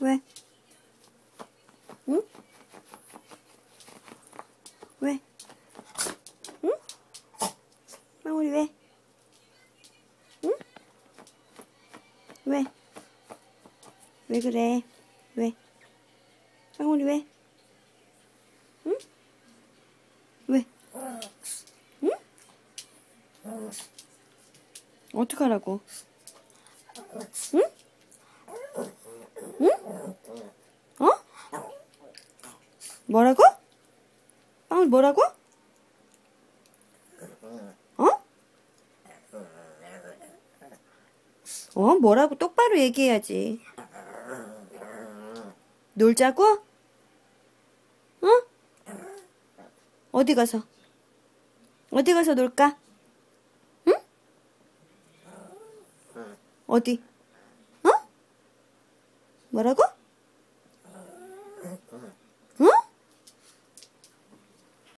왜? 응? 왜? 응? 망울이 왜? 응? 왜? 왜 그래? 왜? 망울이 왜? 응? 왜? 응? 어떡하라고? 응? 응? 어? 뭐라고? 빵울 뭐라고? 어? 어, 뭐라고 똑바로 얘기해야지. 놀자고? 어? 어디 가서? 어디 가서 놀까? 응? 어디? 어? 뭐라고?